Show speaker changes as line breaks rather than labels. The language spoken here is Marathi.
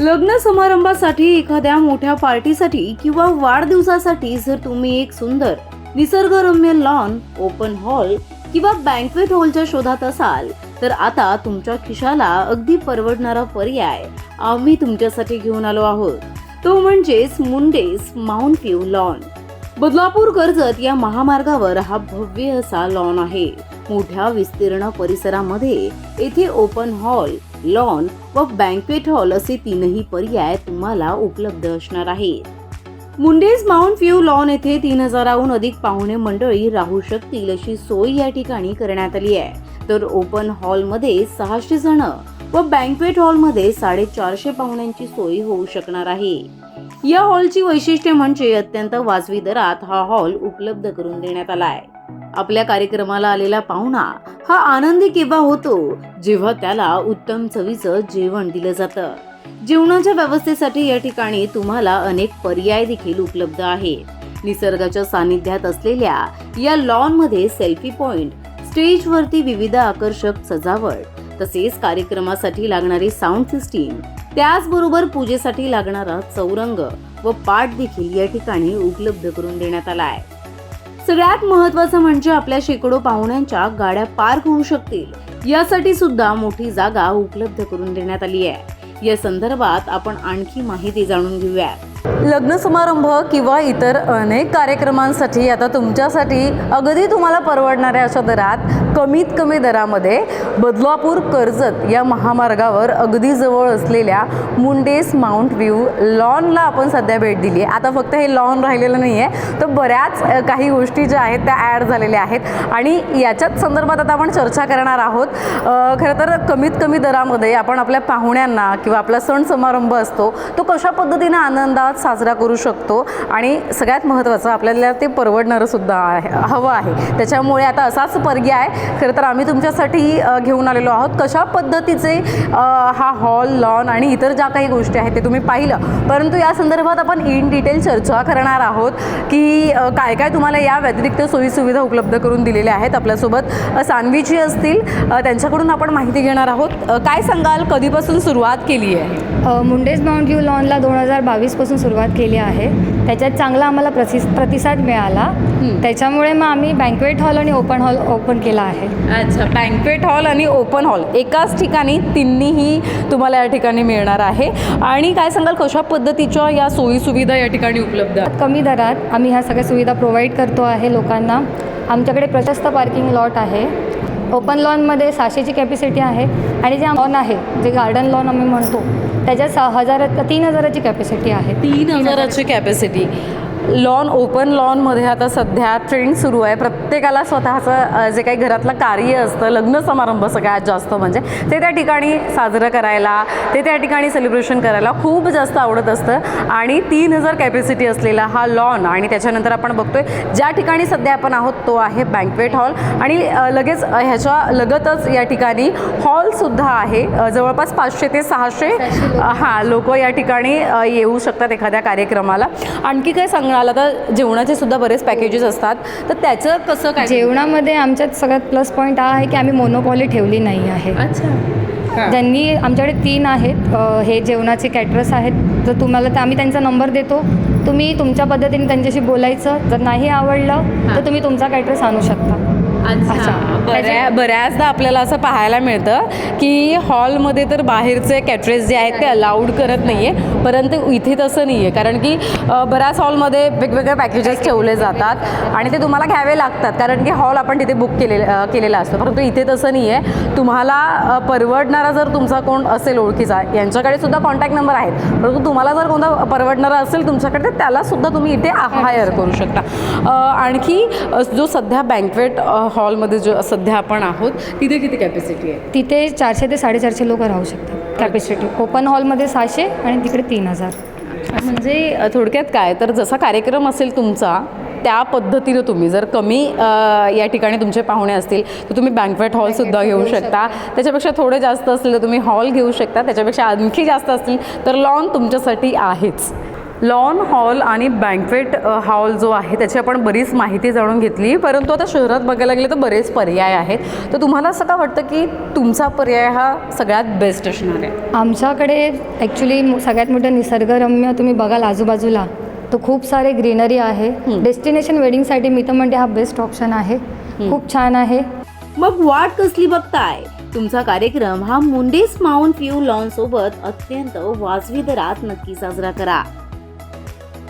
लग्न समारंभासाठी एखाद्या मोठ्या पार्टीसाठी किंवा वाढदिवसासाठी जर तुम्ही एक सुंदर निसर्गरम्य लॉन ओपन हॉल किंवा बँकवेट हॉलच्या शोधात असाल तर आता तुमच्या खिशाला अगदी परवडणारा पर्याय आम्ही तुमच्यासाठी घेऊन आलो आहोत. तो म्हणजेच मुंडेस mount view lawn Badlapur Karjat या महामार्गावर हा भव्य असा लॉन आहे. मोठ्या विस्तीर्ण परिसरामध्ये येथे ओपन हॉल लॉन व बँक्वेट हॉल असे तीनही पर्याय तुम्हाला उपलब्ध असणार आहेत. मुंडेज माउंट व्ह्यू लॉन येथे तीन हजाराहून अधिक पाहुणे मंडळी राहू शकतील अशी सोय या ठिकाणी करण्यात आली आहे. तर ओपन हॉलमध्ये सहाशे जण व बँक्वेट हॉलमध्ये साडेचारशे पाहुण्यांची सोय होऊ शकणार आहे. या हॉलची वैशिष्ट्य म्हणजे अत्यंत वाजवी दरात हा हॉल उपलब्ध करून देण्यात आला आहे. आपल्या कार्यक्रमाला आलेला पाहुणा हा आनंदी केव्हा होतो जेव्हा त्याला उत्तम चवीचं जेवण दिलं जातं. जेवणाच्या व्यवस्थेसाठी या ठिकाणी तुम्हाला अनेक पर्याय देखील उपलब्ध आहेत निसर्गाच्या सानिध्यात असलेल्या या लॉनमध्ये सेल्फी पॉइंट स्टेजवरती विविध आकर्षक सजावट तसेच कार्यक्रमासाठी लागणारी साऊंड सिस्टीम त्याचबरोबर पूजेसाठी लागणारा चौरंग व पाठ देखील या ठिकाणी उपलब्ध करून देण्यात आला आहे. सगळ्यात महत्वाचं म्हणजे आपल्या शेकडो पाहुण्यांच्या गाड्या पार्क होऊ शकतील. यासाठी सुद्धा मोठी जागा उपलब्ध करून देण्यात आली आहे. या संदर्भात आपण आणखी माहिती जाणून घेऊया. लग्न समारंभ किंवा इतर अनेक कार्यक्रमांसाठी आता तुमच्यासाठी अगदी तुम्हाला परवडणाऱ्या अशा दरात कमीत कमी दरामध्ये बदलापूर कर्जत या महामार्गावर अगदी जवळ असलेल्या मुंडेस माउंट व्ह्यू लॉनला आपण सध्या भेट दिली आहे. आता फक्त हे लॉन राहिलेलं नाही आहे तर बऱ्याच काही गोष्टी ज्या आहेत त्या ॲड झालेल्या आहेत. आणि याच्याच संदर्भात आता आपण चर्चा करणार आहोत. खरं तर कमीत कमी दरामध्ये आपण आपल्या पाहुण्यांना किंवा आपला सण समारंभ असतो तो कशा पद्धतीने आनंदात साजरा करू शकतो? आणि सगळ्यात महत्त्वाचं आपल्याला ते परवडणारं सुद्धा आहे हवं आहे. त्याच्यामुळे आता असाच पर्याय खरं तर आम्ही तुमच्यासाठी घेऊन आलेलो आहोत. कशा पद्धतीचे हा हॉल लॉन आणि इतर ज्या काही गोष्टी आहेत ते तुम्ही पाहिलं. परंतु या संदर्भात आपण इन डिटेल चर्चा करणार आहोत की काय काय तुम्हाला या व्यतिरिक्त सोयीसुविधा उपलब्ध करून दिलेल्या आहेत आपल्यासोबत. सानवीची सान्वीजी असतील त्यांच्याकडून आपण माहिती घेणार आहोत. काय सांगाल? कधीपासून सुरुवात केली आहे?
मुंडेज माउंट व्ह्यू लॉनला दोन हजार बावीसपासून सुरुवात केली आहे. त्याच्यात चांगला आम्हाला प्रसि प्रतिसाद मिळाला. त्याच्यामुळे मग आम्ही बँकवेट हॉल आणि ओपन हॉल ओपन केला आहे.
अच्छा बँकवेट हॉल आणि ओपन हॉल एकाच ठिकाणी तिन्हीही तुम्हाला या ठिकाणी मिळणार आहे. आणि काय सांगाल कशा पद्धतीच्या या सोयीसुविधा या ठिकाणी उपलब्ध आहेत?
कमी दरात आम्ही ह्या सगळ्या सुविधा प्रोव्हाइड करतो आहे लोकांना. आमच्याकडे प्रशस्त पार्किंग लॉट आहे. ओपन लॉनमध्ये सहाशेची कॅपॅसिटी आहे आणि जे लॉन आहे जे गार्डन लॉन आम्ही म्हणतो त्याच्यात सहा हजार तीन हजाराची कॅपॅसिटी आहे.
तीन हजाराची कॅपॅसिटी. लॉन ओपन लॉनमध्ये आता सध्या ट्रेंड सुरू आहे. प्रत्येकाला स्वतःचं जे काही घरातलं कार्य असतं लग्न समारंभ सगळ्यात जास्त म्हणजे ते त्या ठिकाणी साजरं करायला ते त्या ठिकाणी सेलिब्रेशन करायला खूप जास्त आवडत असतं. आणि तीन हजार कॅपॅसिटी असलेला हा लॉन आणि त्याच्यानंतर आपण बघतोय ज्या ठिकाणी सध्या आपण आहोत तो आहे बँकवेट हॉल आणि लगेच ह्याच्या लगतच या ठिकाणी हॉलसुद्धा आहे. जवळपास पाचशे ते सहाशे हां लोक या ठिकाणी येऊ शकतात एखाद्या कार्यक्रमाला. आणखी काय सांगणार आता जेवणाचे सुद्धा बरेच पॅकेजेस असतात. तर त्याचं कसं काय?
जेवणामध्ये आमच्यात सगळ्यात प्लस पॉईंट हा आहे की आम्ही मोनोपॉली ठेवली नाही आहे.
अच्छा.
ज्यांनी आमच्याकडे तीन आहेत. हे जेवणाचे कॅटरस आहेत. तर तुम्हाला तर आम्ही त्यांचा नंबर देतो. तुम्ही तुमच्या पद्धतीने त्यांच्याशी बोलायचं. जर नाही आवडलं तर तुम्ही तुमचा कॅटरस आणू शकता. अच्छा.
बऱ्या बऱ्याचदा आपल्याला असं पाहायला मिळतं की हॉलमध्ये तर बाहेरचे कॅटरेस जे आहेत ते अलाउड करत नाही आहे परंतु इथे तसं नाही आहे कारण की बऱ्याच हॉलमध्ये वेगवेगळे पॅकेजेस ठेवले जातात आणि ते तुम्हाला घ्यावे लागतात. कारण की हॉल आपण तिथे बुक केलेले अ, केलेला असतो. परंतु इथे तसं नाही आहे तुम्हाला परवडणारा जर तुमचा कोण असेल ओळखीचा यांच्याकडे सुद्धा कॉन्टॅक्ट नंबर आहेत. परंतु तुम्हाला जर कोणता परवडणारा असेल तुमच्याकडे तर त्याला सुद्धा तुम्ही इथे हायर करू शकता. आणखी जो सध्या बँकवेट हॉलमध्ये जो सध्या आपण आहोत. तिथे किती कॅपॅसिटी आहे?
तिथे चारशे ते साडेचारशे लोक राहू शकतात कॅपॅसिटी ओपन हॉलमध्ये सहाशे आणि तिकडे तीन हजार.
म्हणजे थोडक्यात काय? तर जसा कार्यक्रम असेल तुमचा त्या पद्धतीनं तुम्ही जर कमी या ठिकाणी तुमचे पाहुणे असतील तर तुम्ही बँकवेट हॉलसुद्धा घेऊ शकता. त्याच्यापेक्षा थोडे जास्त असतील तर तुम्ही हॉल घेऊ शकता. त्याच्यापेक्षा आणखी जास्त असतील तर लॉन तुमच्यासाठी आहेच. लॉन हॉल आणि बँकवेट हॉल जो आहे त्याची आपण बरीच माहिती जाणून घेतली. परंतु आता शहरात बघायला गेलं तर बरेच पर्याय आहेत. तर तुम्हाला असं का वाटतं की तुमचा पर्याय हा सगळ्यात बेस्ट असणार आहे?
आमच्याकडे ॲक्च्युली सगळ्यात मोठं निसर्गरम्य तुम्ही बघाल आजूबाजूला तर खूप सारे ग्रीनरी आहे. डेस्टिनेशन वेडिंगसाठी मी तर म्हणते हा बेस्ट ऑप्शन आहे. खूप छान आहे.
मग वाट कसली बघताय? तुमचा कार्यक्रम हा मुंडेस माउंट व्ह्यू लॉन सोबत अत्यंत वाजवी दरात नक्की साजरा करा.